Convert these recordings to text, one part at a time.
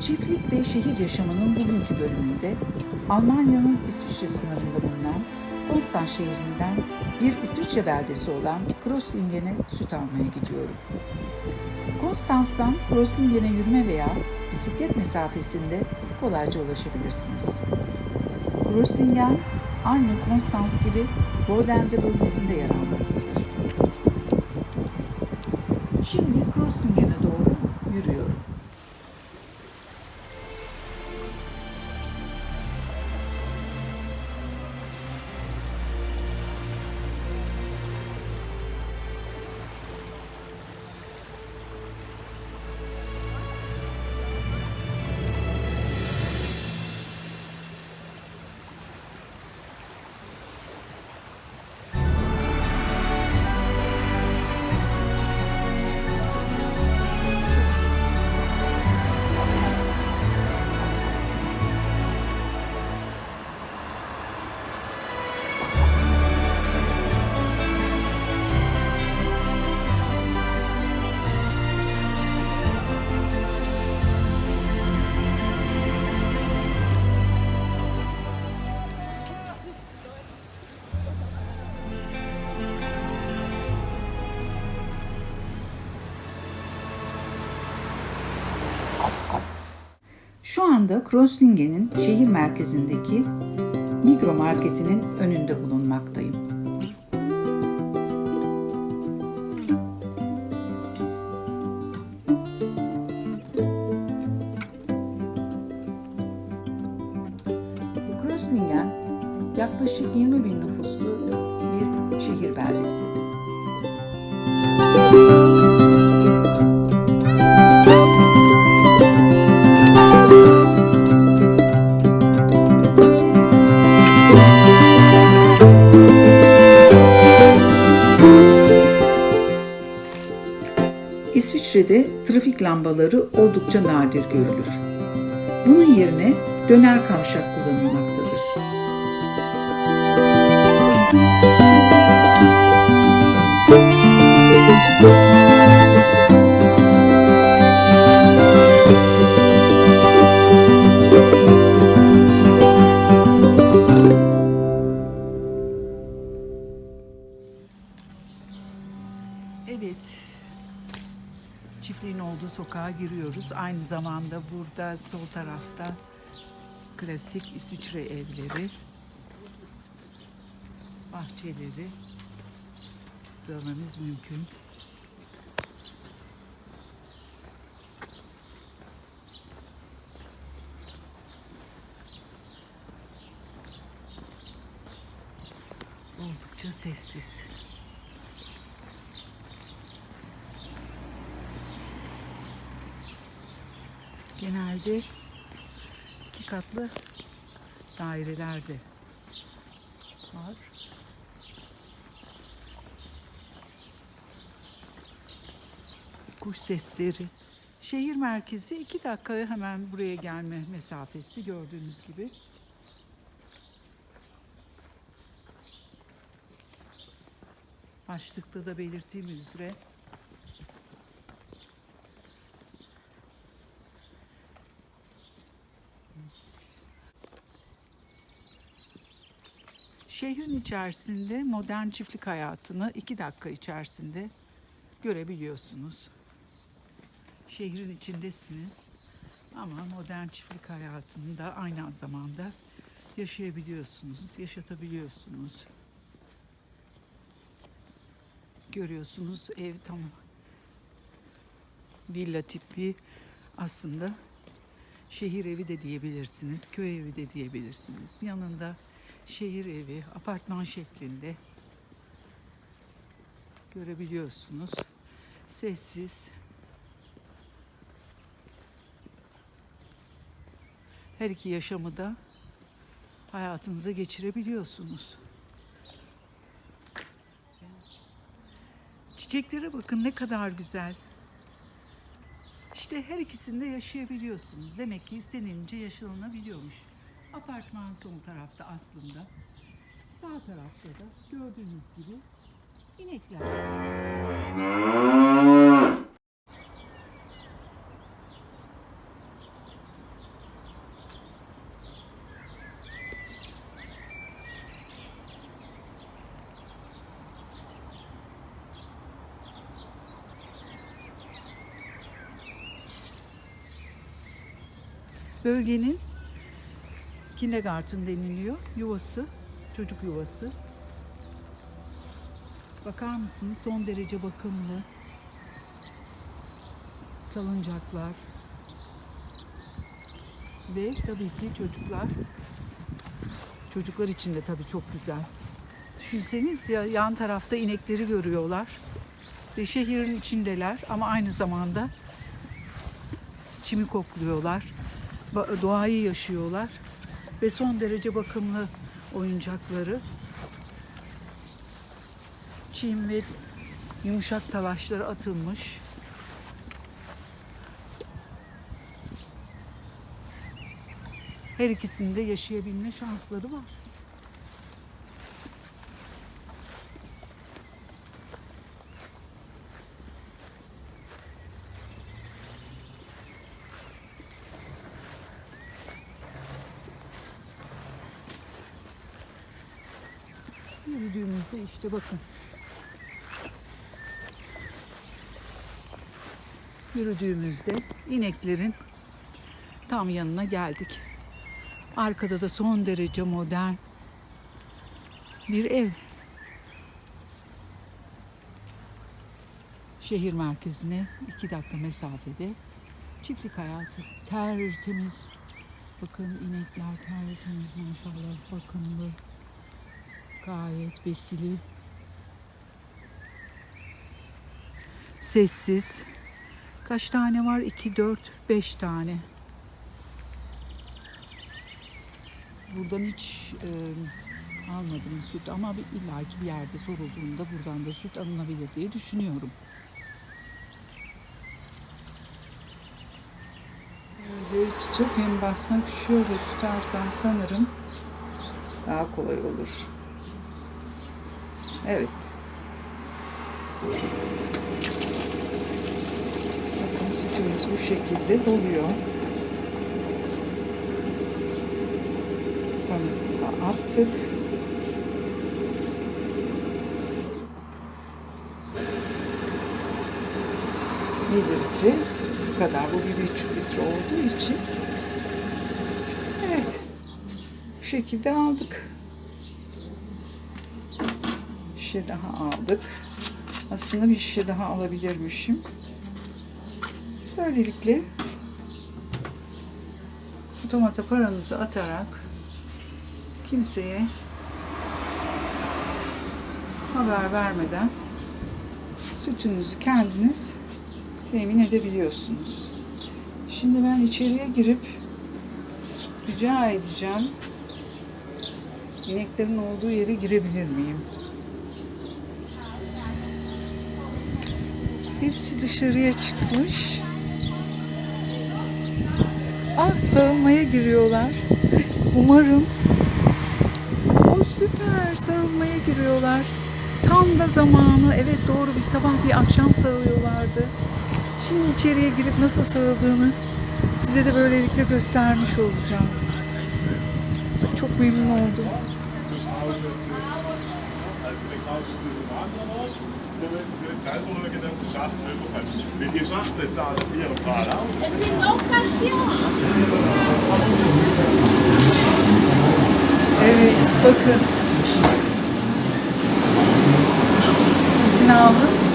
Çiftlik ve şehir yaşamının bugünkü bölümünde Almanya'nın İsviçre sınırında bulunan Konstanz şehrinden bir İsviçre beldesi olan Kreuzlingen'e süt almaya gidiyorum. Konstanz'dan Kreuzlingen'e yürüme veya bisiklet mesafesinde kolayca ulaşabilirsiniz. Kreuzlingen aynı Konstanz gibi Bordense bölgesinde yer almaktadır. Şimdi Kreuzlingen'e doğru yürüyorum. Şu anda Kreuzlingen'in şehir merkezindeki Migro Marketi'nin önünde bulunmaktayım. Kreuzlingen yaklaşık 20 bin nüfuslu bir şehir beldesi. İsviçre'de trafik lambaları oldukça nadir görülür. Bunun yerine döner kavşak kullanılmaktadır. Evet, çiftliğin olduğu sokağa giriyoruz. Aynı zamanda burada sol tarafta klasik İsviçre evleri, bahçeleri görmemiz mümkün. Oldukça sessiz. Genelde iki katlı dairelerde var. Kuş sesleri. Şehir merkezi iki dakika hemen buraya gelme mesafesi gördüğünüz gibi. Başlıkta da belirttiğim üzere Şehrin içerisinde modern çiftlik hayatını iki dakika içerisinde görebiliyorsunuz. Şehrin içindesiniz ama modern çiftlik hayatını da aynı zamanda yaşayabiliyorsunuz, yaşatabiliyorsunuz. Görüyorsunuz ev tam villa tipi aslında şehir evi de diyebilirsiniz, köy evi de diyebilirsiniz. Yanında şehir evi, apartman şeklinde görebiliyorsunuz. Sessiz. Her iki yaşamı da hayatınıza geçirebiliyorsunuz. Çiçeklere bakın ne kadar güzel. İşte her ikisinde yaşayabiliyorsunuz. Demek ki istenince yaşanılabiliyormuş. Apartman sol tarafta aslında. Sağ tarafta da gördüğünüz gibi inekler. Bölgenin kindergarten deniliyor. Yuvası, çocuk yuvası. Bakar mısınız? Son derece bakımlı. Salıncaklar. Ve tabii ki çocuklar. Çocuklar için de tabii çok güzel. Düşünseniz ya yan tarafta inekleri görüyorlar. Ve şehrin içindeler ama aynı zamanda çimi kokluyorlar. Doğayı yaşıyorlar. Ve son derece bakımlı oyuncakları. Çim ve yumuşak talaşları atılmış. Her ikisinde yaşayabilme şansları var. Yürüdüğümüzde işte bakın. Yürüdüğümüzde ineklerin tam yanına geldik. Arkada da son derece modern bir ev. Şehir merkezine iki dakika mesafede çiftlik hayatı tertemiz. Bakın inekler tertemiz maşallah bakımlı. Gayet besili. Sessiz. Kaç tane var? 2, 4, 5 tane. Buradan hiç e, almadım süt ama bir, illaki bir yerde sorulduğunda buradan da süt alınabilir diye düşünüyorum. Üzeri tutup hem basmak şöyle tutarsam sanırım daha kolay olur. Evet. Bakın sütümüz bu şekilde doluyor. Paramızı da attık. Bir litre bu kadar. Bu bir buçuk litre olduğu için. Evet. Bu şekilde aldık. Şişe daha aldık. Aslında bir şişe daha alabilirmişim. Böylelikle otomata paranızı atarak kimseye haber vermeden sütünüzü kendiniz temin edebiliyorsunuz. Şimdi ben içeriye girip rica edeceğim. İneklerin olduğu yere girebilir miyim? Hepsi dışarıya çıkmış. Ah sarılmaya giriyorlar. Umarım. O süper sarılmaya giriyorlar. Tam da zamanı. Evet doğru bir sabah bir akşam sarılıyorlardı. Şimdi içeriye girip nasıl sarıldığını size de böylelikle göstermiş olacağım. Çok memnun oldum. Met die zachte taal hier op vader. Es sind Occasion. Evet bakın. İzin aldım.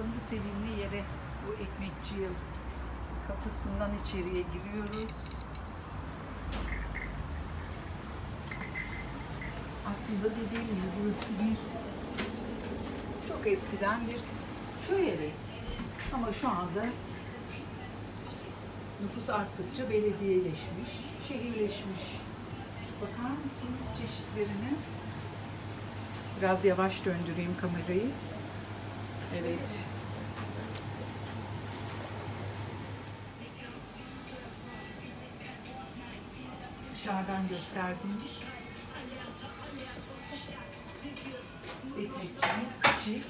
Bakalım bu sevimli yere. Bu ekmekçi yıl kapısından içeriye giriyoruz. Aslında dediğim gibi burası bir çok eskiden bir köy evi. Ama şu anda nüfus arttıkça belediyeleşmiş, şehirleşmiş. Bakar mısınız çeşitlerine? Biraz yavaş döndüreyim kamerayı. Evet. Dışarıdan gösterdiğim ekmekçinin içi.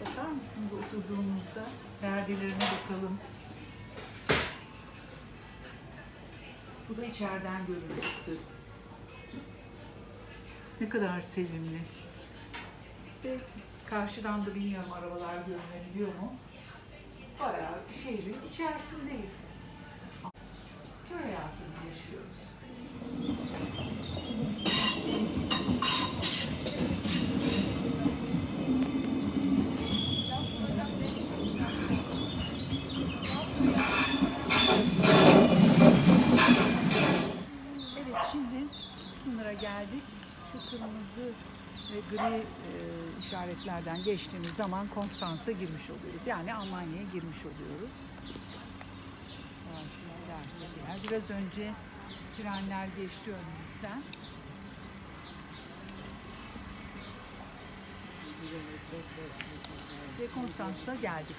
Bakar mısınız oturduğumuzda perdelerine bakalım. Bu da içeriden görüntüsü. Ne kadar sevimli. Ve karşıdan da bilmiyorum arabalar görünebiliyor mu? Bayağı şehrin içerisindeyiz. Köy hayatını yaşıyoruz. Evet şimdi sınıra geldik. Şu kırmızı ve gri e, işaretlerden geçtiğimiz zaman Konstans'a girmiş oluyoruz. Yani Almanya'ya girmiş oluyoruz. Eğer. Biraz önce trenler geçti önümüzden. Ve Konstans'a geldik.